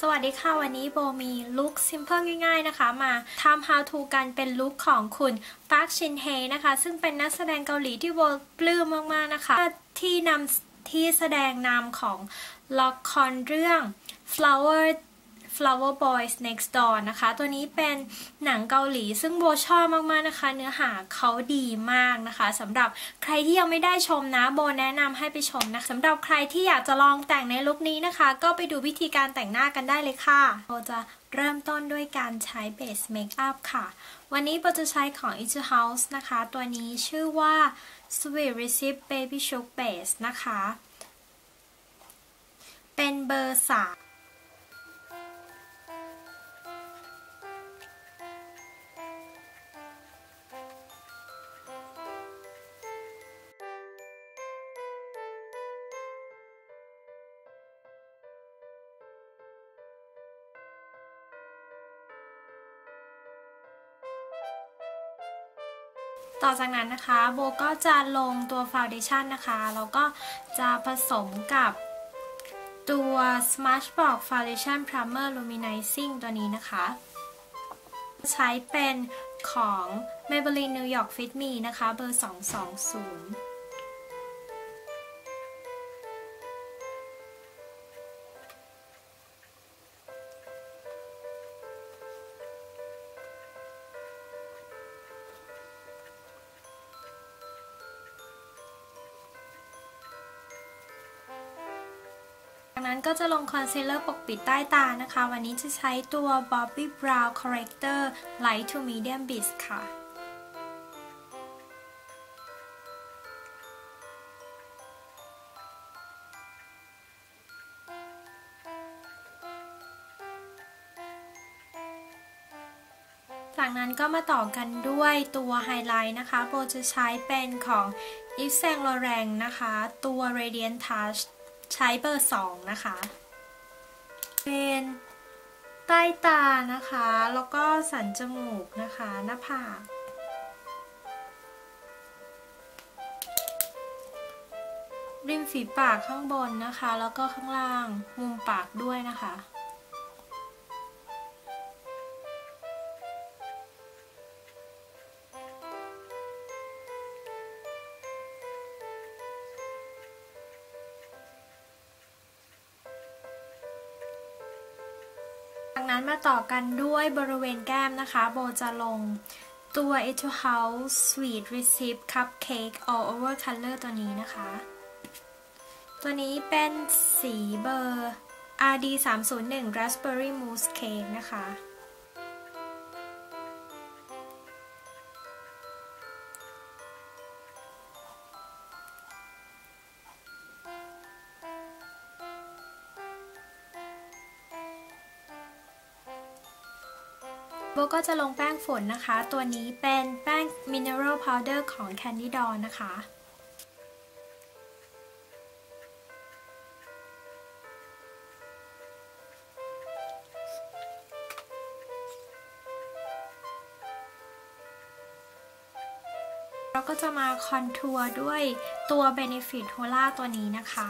สวัสดีค่ะ วันนี้โบมีลุคซิมเพิลง่ายๆนะคะ มาทำ how to กันเป็นลุคของคุณปาร์คชินเฮนะคะ ซึ่งเป็นนักแสดงเกาหลีที่โบปลื้มมากๆนะคะ ที่นำที่แสดงนำของละครเรื่อง flower Flower Boys Next Door นะคะ ตัวนี้เป็นหนังเกาหลี ซึ่งโบชอบมากๆนะคะ เนื้อหาเขาดีมากนะคะสำหรับใครที่ยังไม่ได้ชมนะโบแนะนำให้ไปชมนะสำหรับใครที่อยากจะลองแต่งในลุคนี้นะคะ ก็ไปดูวิธีการแต่งหน้ากันได้เลยค่ะโบจะเริ่มต้นด้วยการใช้เบสเมคอัพค่ะ วันนี้โบจะใช้ของ e t u House นะคะ ตัวนี้ชื่อว่า Sweet Receipt Baby Shook Base นะคะ เป็นเบอร์สาม ต่อจากนั้นนะคะโบก็จะลงตัวฟาวเดชั่นนะคะแล้วก็จะผสมกับตัว Smashbox Foundation Primer Luminizing ตัวนี้นะคะ ใช้เป็นของ Maybelline New York Fit Me นะคะ เบอร์ 220 นั้นก็จะลงคอนซีลเลอร์ปกปิดใต้ตานะคะ วันนี้จะใช้ตัว Bobbi Brow Corrector Light to Medium Beast ค่ะจากนั้นก็มาต่อกันด้วยตัวไฮไลท์นะคะ โบจะใช้เป็นของ Yves Saint Laurent นะคะ ตัว Radiant Touch ใช้เบอร์สองนะคะ เป็นใต้ตานะคะ แล้วก็สันจมูกนะคะ หน้าผากริมฝีปากข้างบนนะคะ แล้วก็ข้างล่างมุมปากด้วยนะคะ นั้นมาต่อกันด้วยบริเวณแก้มนะคะ โบจะลงตัว Etude House Sweet Receipt Cupcake All Over Color ตัวนี้นะคะ ตัวนี้เป็นสีเบอร์ RD 301 Raspberry Mousse Cake นะคะ โบก็จะลงแป้งฝนนะคะ ตัวนี้เป็นแป้ง Mineral Powder ของ Candy d o นะคะ เราก็จะมาคอนทัวร์ด้วยตัว Benefit h o l a ตัวนี้นะคะ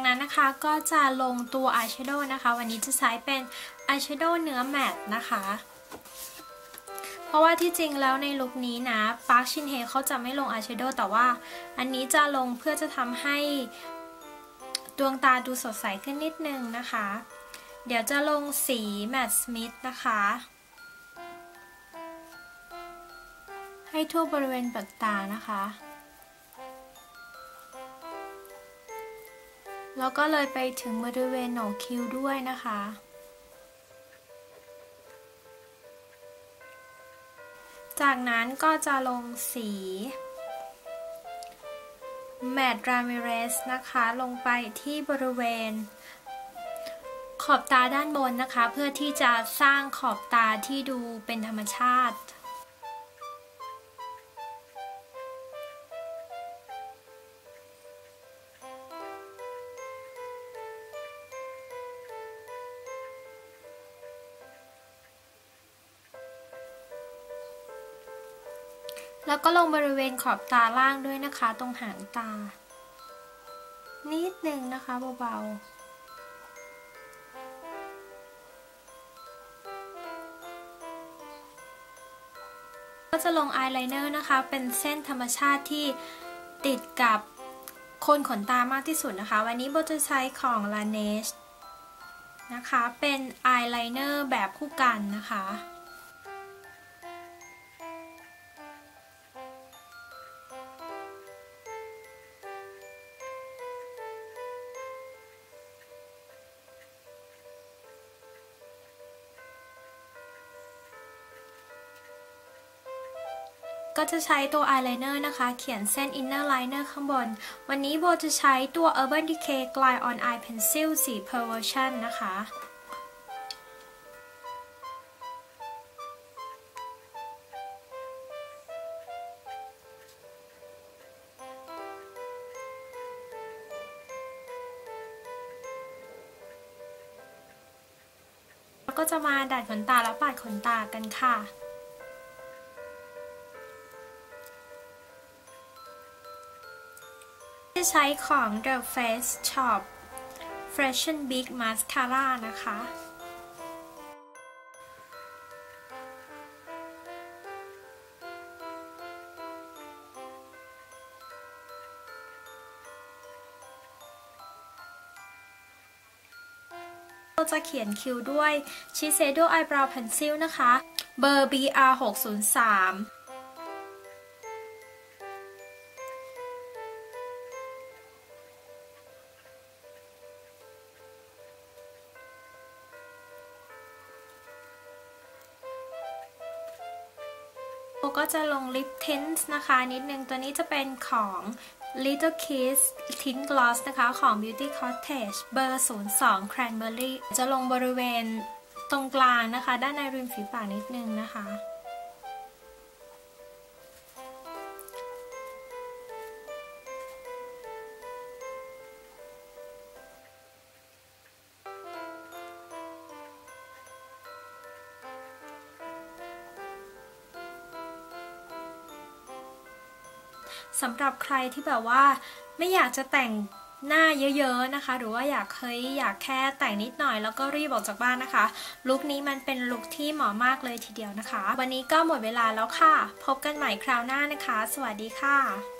จากนั้นนะคะก็จะลงตัวอายแชโดว์นะคะ วันนี้จะใช้เป็นอายแชโดว์เนื้อแมตต์นะคะ เพราะว่าที่จริงแล้วในลุคนี้นะปาร์คชินเฮเขาจะไม่ลงอายแชโดว์แต่ว่า อันนี้จะลงเพื่อจะทำให้ดวงตาดูสดใสขึ้นนิดนึงนะคะ เดี๋ยวจะลงสีแมตต์สมิธนะคะ ให้ทั่วบริเวณเปลือกตานะคะ แล้วก็เลยไปถึงบริเวณหนกคิ้วด้วยนะคะ จากนั้นก็จะลงสีแมดรามิเรสนะคะ ลงไปที่บริเวณ ขอบตาด้านบนนะคะ เพื่อที่จะสร้างขอบตาที่ดูเป็นธรรมชาติ แล้วก็ลงบริเวณขอบตาล่างด้วยนะคะ ตรงหางตา นิดนึงนะคะเบาๆ ก็จะลงอายไลเนอร์นะคะ เป็นเส้นธรรมชาติที่ติดกับโคนขนตามากที่สุดนะคะ วันนี้โบจะใช้ของ Laneige นะคะ เป็นอายไลเนอร์แบบคู่กันนะคะ ก็จะใช้ตัวอายไลเนอร์นะคะ เขียนเส้นอินเนอร์ไลเนอร์ข้างบน วันนี้โบจะใช้ตัว Urban Decay Glide on Eye Pencil สี Perversion นะคะแล้วก็จะมาดัดขนตาและปาดขนตากันค่ะ จะใช้ของ The Face Shop Fashion Big Mascara นะคะ เราจะเขียนคิ้วด้วย Shiseido Eyebrow Pencil นะคะ เบอร์ BR 603 ก็จะลงลิปทินส์นะคะนิดนึงตัวนี้จะเป็นของ Little Kiss Tint Gloss นะคะ ของ Beauty Cottage เบอร์ 02 Cranberry จะลงบริเวณตรงกลางนะคะ ด้านในริมฝีปากนิดนึงนะคะ สำหรับใครที่แบบว่าไม่อยากจะแต่งหน้าเยอะๆนะคะ หรือว่าอยากเคยอยากแค่แต่งนิดหน่อยแล้วก็รีบออกจากบ้านนะคะ ลุคนี้มันเป็นลุคที่เหมาะมากเลยทีเดียวนะคะ วันนี้ก็หมดเวลาแล้วค่ะ พบกันใหม่คราวหน้านะคะ สวัสดีค่ะ